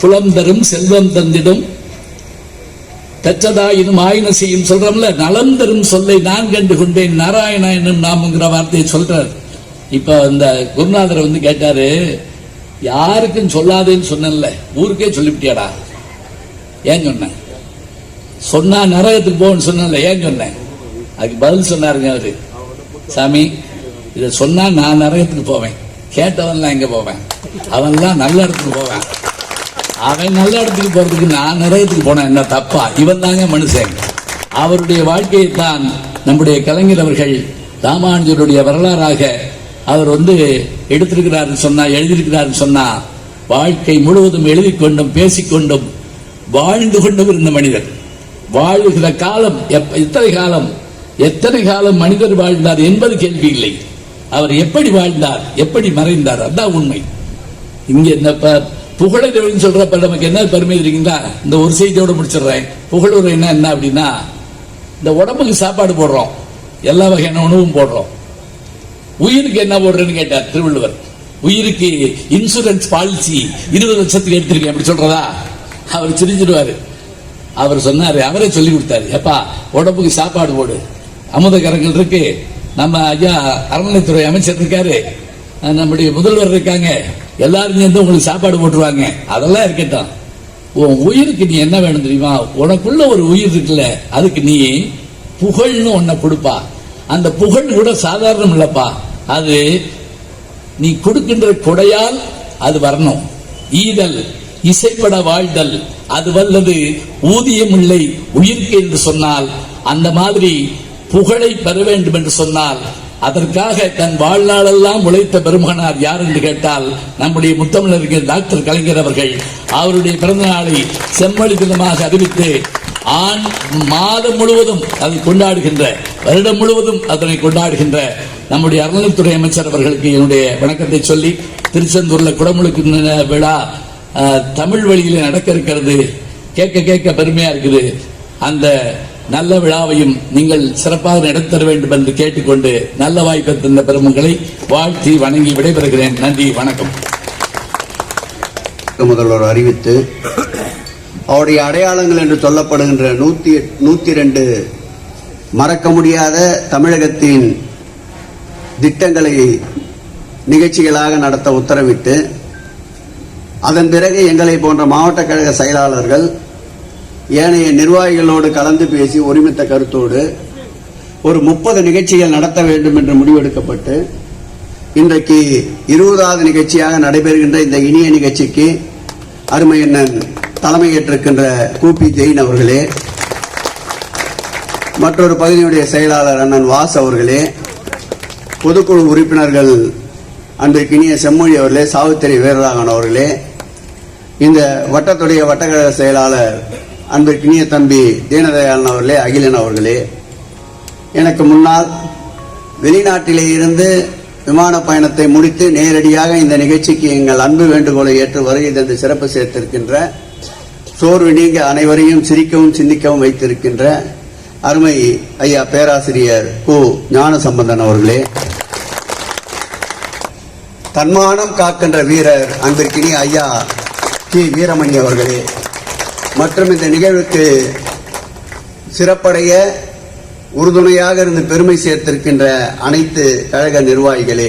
புலம் தரும் செல்வம் தந்திடும். பெற்றதாயினும் ஆயின செய்யும் சொல்றோம்ல நலம் தரும் சொல்லை நான் கண்டு கொண்டேன் நாராயணா என்னும் நாமங்கிற வார்த்தையை சொல்றார். இப்ப இந்த குருநாதர் வந்து கேட்டாரு யாருக்கும் சொல்லாதேன்னு சொன்னேன்ல ஊருக்கே சொல்லிவிட்டியாடா? ஏன் சொன்னேன்? சொன்னா நரகத்துக்கு போன்னு சொன்னேன்ல ஏன் சொன்னேன்? அதுக்கு பதில் சொன்னாருங்க அவரு. சாமி இதை சொன்னா நான் நரகத்துக்கு போவேன். கேட்டவன்லாம் எங்க போவேன்? அவன்லாம் நல்ல இடத்துக்கு போவேன். அவன் நல்ல இடத்துக்கு போறதுக்கு நான் நரகத்துக்கு போனேன். என்ன தப்பா? இவன் தாங்க மனுஷன். அவருடைய வாழ்க்கையை தான் நம்முடைய கலைஞர் அவர்கள் ராமானுஜருடைய வரலாறாக அவர் வந்து எடுத்திருக்கிறார் சொன்னா எழுதியிருக்கிறார் சொன்னா வாழ்க்கை முழுவதும் எழுதி கொண்டும் பேசிக்கொண்டும் வாழ்ந்து கொண்டும் இருந்த மனிதர். வாழுகிற காலம் எத்தனை காலம் எத்தனை காலம் மனிதர் வாழ்ந்தார் என்பது கேள்வி இல்லை. அவர் எப்படி வாழ்ந்தார் எப்படி மறைந்தார் அதான் உண்மை. இங்க இந்த ப- தேவன் சொல்றப்ப நமக்கு என்ன பெருமை தெரியுங்களா? இந்த ஒரு செய்தியோட முடிச்சிடுறேன். புகழூர் என்ன என்ன அப்படின்னா இந்த உடம்புக்கு சாப்பாடு போடுறோம். எல்லா வகையான உணவும் போடுறோம். உயிருக்கு என்ன போடுறேன்னு கேட்டார் திருவள்ளுவர். உயிருக்கு இன்சூரன்ஸ் பாலிசி இருபது லட்சத்துக்கு எடுத்திருக்கேன். அப்படி சொல்றதா? அவர் சிரிச்சிடுவாரு அவர் சொன்னாரு அவரே சொல்லி கொடுத்தாரு. எப்பா உடம்புக்கு சாப்பாடு போடு. அமுத கரங்கள் இருக்கு. நம்ம ஐயா அறநிலைத்துறை அமைச்சர் இருக்காரு. நம்முடைய முதல்வர் இருக்காங்க. எல்லாரும் சேர்ந்து உங்களுக்கு சாப்பாடு போட்டுருவாங்க. அதெல்லாம் இருக்கட்டும். உன் உயிருக்கு நீ என்ன வேணும் தெரியுமா? உனக்குள்ள ஒரு உயிர் இருக்குல்ல அதுக்கு நீ புகழ்னு ஒன்ன கொடுப்பா. அந்த புகழ் கூட சாதாரணம் இல்லப்பா. அது நீ கொடுக்கின்ற கொடையால் அது வரணும். ஈதல் இசைப்பட வாழ்தல் அது வல்லது ஊதியம் இல்லை உயிர்க்கு என்று சொன்னால் அந்த மாதிரி புகழை பெற வேண்டும் என்று சொன்னால் அதற்காக தன் வாழ்நாளெல்லாம் உழைத்த பெருமானார் யார் என்று கேட்டால் நம்முடைய முத்தமிழறிஞர் டாக்டர் கலைஞர் அவர்கள். அவருடைய பிறந்த நாளை செம்மொழி தினமாக அறிவித்து ஆண் மாதம் முழுவதும் அதை கொண்டாடுகின்ற வருடம் முழுவதும் அதனை கொண்டாடுகின்ற நம்முடைய அறநிலைத்துறை அமைச்சர் அவர்களுக்கு என்னுடைய வணக்கத்தை சொல்லி திருச்செந்தூர்ல குடமுழுக்கு விழா தமிழ் வழியில நடக்க இருக்கிறது. கேட்க கேட்க பெருமையா இருக்குது. அந்த நல்ல விழாவையும் நீங்கள் சிறப்பாக நடத்தர வேண்டும் என்று கேட்டுக்கொண்டு நல்ல வாய்ப்பு தந்த பெருமங்களை வாழ்த்தி வணங்கி விடைபெறுகிறேன். நன்றி வணக்கம். முதல்வர் அறிவித்து அவருடைய அடையாளங்கள் என்று சொல்லப்படுகின்ற நூத்தி நூத்தி ரெண்டு மறக்க முடியாத தமிழகத்தின் திட்டங்களை நிகழ்ச்சிகளாக நடத்த உத்தரவிட்டு அதன் பிறகு எங்களை போன்ற மாவட்ட கழக செயலாளர்கள் ஏனைய நிர்வாகிகளோடு கலந்து பேசி ஒருமித்த கருத்தோடு ஒரு முப்பது நிகழ்ச்சிகள் நடத்த வேண்டும் என்று முடிவெடுக்கப்பட்டு இன்றைக்கு இருபதாவது நிகழ்ச்சியாக நடைபெறுகின்ற இந்த இனிய நிகழ்ச்சிக்கு அருமையண்ணன் தலைமையேற்றிருக்கின்ற கூபி ஜெயின் அவர்களே மற்றொரு பகுதியுடைய செயலாளர் அண்ணன் வாஸ் அவர்களே பொதுக்குழு உறுப்பினர்கள் அன்றைக்கு இனிய செம்மொழி அவர்களே சாவித்திரி வீரராகவன் அவர்களே இந்த வட்டத்துடைய வட்டக்கழக செயலாளர் அன்பிற்கினிய தம்பி தீனதயாளன் அவர்களே அகிலன் அவர்களே எனக்கு முன்னால் வெளிநாட்டிலே இருந்து விமான பயணத்தை முடித்து நேரடியாக இந்த நிகழ்ச்சிக்கு எங்கள் அன்பு வேண்டுகோளை ஏற்று வருகை தந்து சிறப்பு சேர்த்திருக்கின்ற சோர்வு நீங்க அனைவரையும் சிரிக்கவும் சிந்திக்கவும் வைத்திருக்கின்ற அருமை ஐயா பேராசிரியர் கு. ஞானசம்பந்தன் அவர்களே. தன்மானம் காக்கின்ற வீரர் அன்பிற்கினி ஐயா கி. வீரமணி அவர்களே. மற்றும் இந்த நிகழ்வுக்கு சிறப்படைய உறுதுணையாக இருந்து பெருமை சேர்த்திருக்கின்ற அனைத்து கழக நிர்வாகிகளே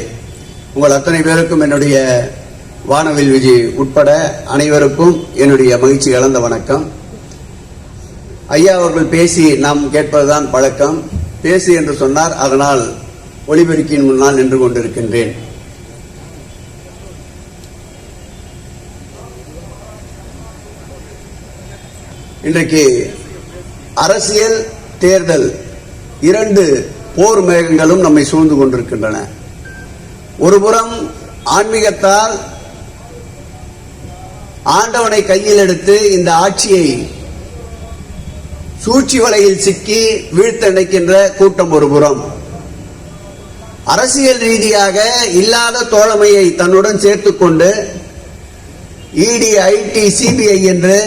உங்கள் அத்தனை பேருக்கும் என்னுடைய வானவில் விஜய் உட்பட அனைவருக்கும் என்னுடைய மகிழ்ச்சி கலந்த வணக்கம். ஐயா அவர்கள் பேசி நாம் கேட்பதுதான் பழக்கம். பேசு என்று சொன்னார் அதனால் ஒளிபெருக்கின் முன்னால் நின்று கொண்டிருக்கின்றேன். இன்றைக்கு அரசியல் தேர்தல் இரண்டு போர் மேகங்களும் நம்மை சூழ்ந்து கொண்டிருக்கின்றன. ஒருபுறம் ஆன்மீகத்தால் ஆண்டவனை கையில் எடுத்து இந்த ஆட்சியை சூழ்ச்சி வலையில் சிக்கி வீழ்த்த நினைக்கின்ற கூட்டம் ஒருபுறம். அரசியல் ரீதியாக இல்லாத தோழமையை தன்னுடன் சேர்த்துக்கொண்டு இடி ஐடி சிபிஐ என்று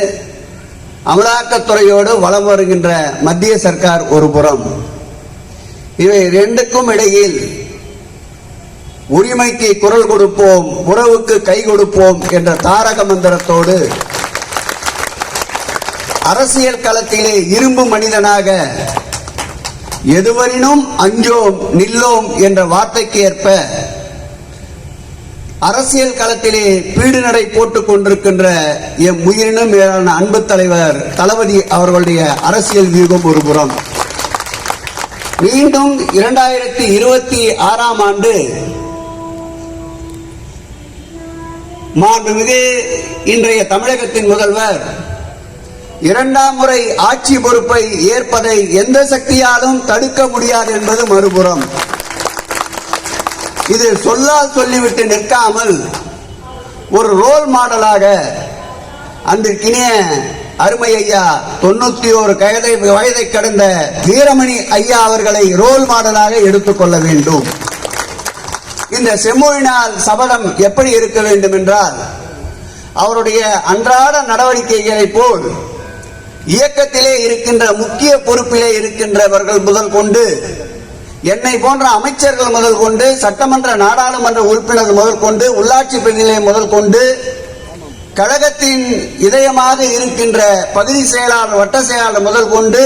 அமலாக்கத்துறையோடு வலம் வருகின்ற மத்திய சர்க்கார் ஒரு புறம். இவை ரெண்டுக்கும் இடையில் உரிமைக்கு குரல் கொடுப்போம் உறவுக்கு கை கொடுப்போம் என்ற தாரக மந்திரத்தோடு அரசியல் களத்திலே இரும்பு மனிதனாக எதுவரினும் அஞ்சோம் நில்லோம் என்ற வார்த்தைக்கு ஏற்ப அரசியல் களத்திலே பீடுநடை போட்டுக் கொண்டிருக்கின்ற எம் உயிரினும் மேலான அன்பு தலைவர் தளபதி அவர்களுடைய அரசியல் வியூகம் ஒரு புறம். மீண்டும் இரண்டாயிரத்தி இருபத்தி ஆறாம் ஆண்டு மாண்புமிகு இன்றைய தமிழகத்தின் முதல்வர் இரண்டாம் முறை ஆட்சி பொறுப்பை ஏற்பதை எந்த சக்தியாலும் தடுக்க முடியாது என்பது மறுபுறம். இது சொல்லால் சொல்லிவிட்டு நிற்காமல் ஒரு ரோல் மாடலாக அன்றைக்கினிய அருமை ஐயா தொண்ணூத்தி ஒரு கயதை வயதை கடந்த வீரமணி ஐயா அவர்களை ரோல் மாடலாக எடுத்துக்கொள்ள வேண்டும். இந்த செம்மொழினால் சபதம் எப்படி இருக்க வேண்டும் என்றால் அவருடைய அன்றாட நடவடிக்கைகளை போல் இயக்கத்திலே இருக்கின்ற முக்கிய பொறுப்பிலே இருக்கின்றவர்கள் முதல் கொண்டு என்னை போன்ற அமைச்சர்கள் முதல் கொண்டு சட்டமன்ற நாடாளுமன்ற உறுப்பினர்கள் முதல் கொண்டு உள்ளாட்சி பிரதிநிலை முதல் கொண்டு கழகத்தின் இதயமாக இருக்கின்ற பகுதி செயலாளர் வட்ட செயலாளர் முதல் கொண்டு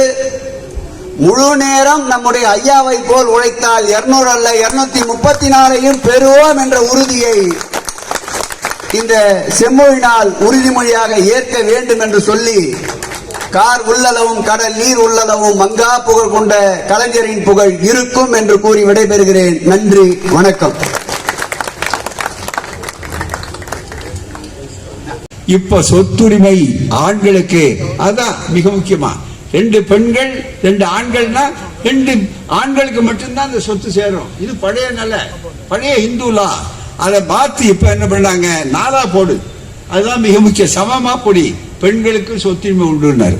முழு நேரம் நம்முடைய ஐயாவை போல் உழைத்தால் இருநூறு அல்ல இருநூத்தி முப்பத்தி நாலையும் பெறுவோம் என்ற உறுதியை இந்த செம்மொழினால் உறுதிமொழியாக ஏற்க வேண்டும் என்று சொல்லி கார் உள்ளளவும் கடல் நீர் உள்ளளவும் மங்கா புகழ் கொண்ட கலைஞரின் புகழ் இருக்கும் என்று கூறி விடைபெறுகிறேன். நன்றி வணக்கம். இப்ப சொத்துரிமை ஆண்களுக்கு அதான் மிக முக்கியமா. ரெண்டு பெண்கள் ரெண்டு ஆண்கள்னா ரெண்டு ஆண்களுக்கு மட்டும்தான் அந்த சொத்து சேரும். இது பழைய நல்ல பழைய இந்துலா அதை மாத்தி இப்ப என்ன பண்ணாங்க? நாலா போடு. அதுதான் மிக முக்கிய சமமா பொடி. பெண்களுக்கு சொத்துரிமை உண்டுனார்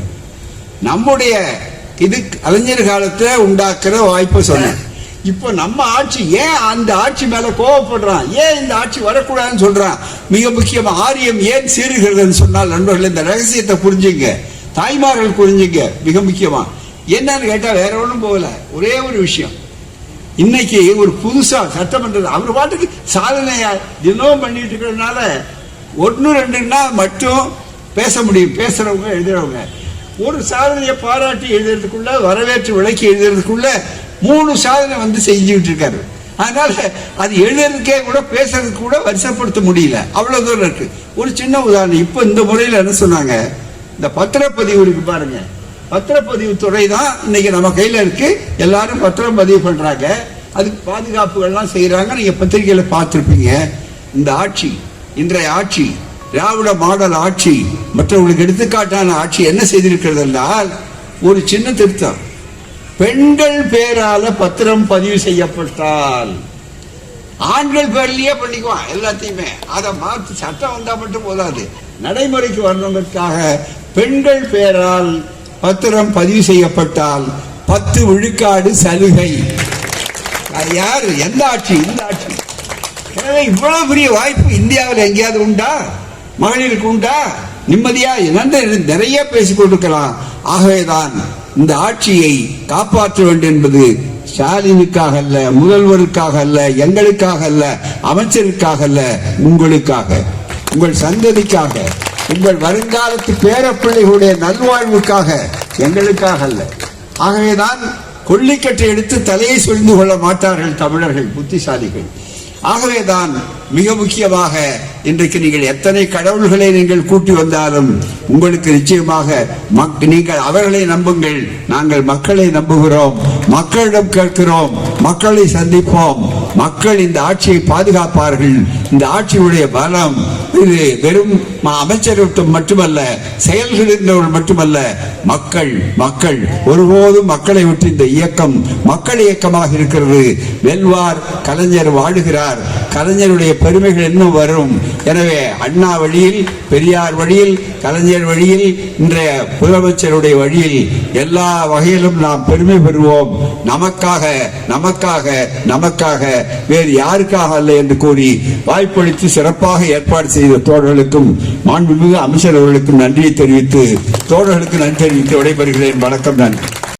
நம்முடைய இது கலைஞர் காலத்தில் உண்டாக்குற வாய்ப்பை சொன்னேன் இப்போ நம்ம ஆட்சி ஏன் அந்த ஆட்சி மேல கோவப்படுறான்? ஏன் இந்த ஆட்சி வரக்கூடாதுன்னு சொல்றான்? மிக முக்கியமா ஆரியம் ஏன் சீறுகிறதுன்னு சொன்னால் நண்பர்கள் இந்த ரகசியத்தை புரிஞ்சுங்க. தாய்மார்கள் புரிஞ்சுங்க மிக முக்கியமா. என்னன்னு கேட்டா வேற ஒன்றும் போகல. ஒரே ஒரு விஷயம். இன்னைக்கு ஒரு புதுசா சட்டமன்றம் அவர் பாட்டுக்கு சாதனையா தினமும் பண்ணிட்டு இருக்கிறதுனால ஒன்று ரெண்டுன்னா மட்டும் பேச முடியும் பேசுறவங்க எழுதுறவங்க. ஒரு சாதனையை பாராட்டி எழுதுறதுக்குள்ள வரவேற்று விளக்கி எழுதுறதுக்குள்ள மூணு சாதனை வந்து செஞ்சுக்கிட்டு இருக்காரு. அதனால அது எழுதுறதுக்கே கூட பேசுறதுக்கு கூட வருஷப்படுத்த முடியல. அவ்வளவு தூரம் இருக்கு. ஒரு சின்ன உதாரணம். இப்போ இந்த முறையில் என்ன சொன்னாங்க? இந்த பத்திரப்பதிவு இருக்கு பாருங்க. பத்திரப்பதிவு துறை தான் இன்னைக்கு நம்ம கையில இருக்கு. எல்லாரும் பத்திரம் பதிவு பண்றாங்க. அதுக்கு பாதுகாப்புகள்லாம் செய்யறாங்க நீங்க பத்திரிகையில பார்த்துருப்பீங்க. இந்த ஆட்சி இன்றைய ஆட்சி திராவிட மாடல் ஆட்சி மற்றவர்களுக்கு எடுத்துக்காட்டான ஆட்சி என்ன செய்திருக்கிறது என்றால் ஒரு சின்ன திருத்தம். பெண்கள் பேரால பத்திரம் பதிவு செய்யப்பட்டால் ஆண்கள் பேர்லயே பண்ணிக்குவான் எல்லாத்தையுமே. அதை மாற்றி சட்டம் வந்தா மட்டும் போதாது. நடைமுறைக்கு வரணுங்கிறதுக்காக பெண்கள் பேரால் பத்திரம் பதிவு செய்யப்பட்டால் பத்து விழுக்காடு சலுகை. யாரு? எந்த ஆட்சி? இந்த ஆட்சி. எனவே இவ்வளவு பெரிய வாய்ப்பு இந்தியாவில் எங்கேயாவது உண்டா? மகளிருக்கு உண்டா? நிம்மதியா? என்னன்னு நிறைய பேசிக் கொண்டிருக்கலாம். ஆகவேதான் இந்த ஆட்சியை காப்பாற்ற வேண்டும் என்பது ஸ்டாலினுக்காக அல்ல முதல்வருக்காக அல்ல எங்களுக்காக அல்ல அமைச்சருக்காக அல்ல உங்களுக்காக. உங்கள் சந்ததிக்காக உங்கள் வருங்காலத்து பேரப்பிள்ளைகளுடைய நல்வாழ்வுக்காக எங்களுக்காக அல்ல. ஆகவேதான் கொள்ளிக்கட்டை எடுத்து தலையை சொரிந்து கொள்ள மாட்டார்கள் தமிழர்கள் புத்திசாலிகள். ஆகவேதான் மிக முக்கியமாக இன்றைக்கு நீங்கள் எத்தனை கடவுள்களை நீங்கள் கூட்டி வந்தாலும் உங்களுக்கு நிச்சயமாக மக்- நீங்கள் அவர்களை நம்புங்கள். நாங்கள் மக்களை நம்புகிறோம். மக்களிடம் கேட்கிறோம். மக்களை சந்திப்போம். மக்கள் இந்த ஆட்சியை பாதுகாப்பார்கள். இந்த ஆட்சியுடைய பலம் இது வெறும் ம- அமைச்சர்கள் மட்டுமல்ல செயல்களின்றவர்கள் மட்டுமல்ல மக்கள் மக்கள் ஒருபோதும் மக்களை விட்டு இந்த இயக்கம் மக்கள் இயக்கமாக இருக்கிறது. வெல்வார் கலைஞர் வாழுகிறார். கலைஞருடைய பெருமைகள் இன்னும் வரும். எனவே அண்ணா வழியில் பெரியார் வழியில் கலைஞர் வழியில் இன்றைய முதலமைச்சருடைய வழியில் எல்லா வகையிலும் நாம் பெருமை பெறுவோம். நமக்காக நமக்காக நமக்காக வேறு யாருக்காக அல்ல என்று கூறி வாய்ப்பளித்து சிறப்பாக ஏற்பாடு செய்த தோழர்களுக்கும் மாண்புமிகு அமைச்சர் அவர்களுக்கும் நன்றியை தெரிவித்து தோழர்களுக்கு நன்றி தெரிவித்து விடைபெறுகிறேன். வணக்கம் நன்றி.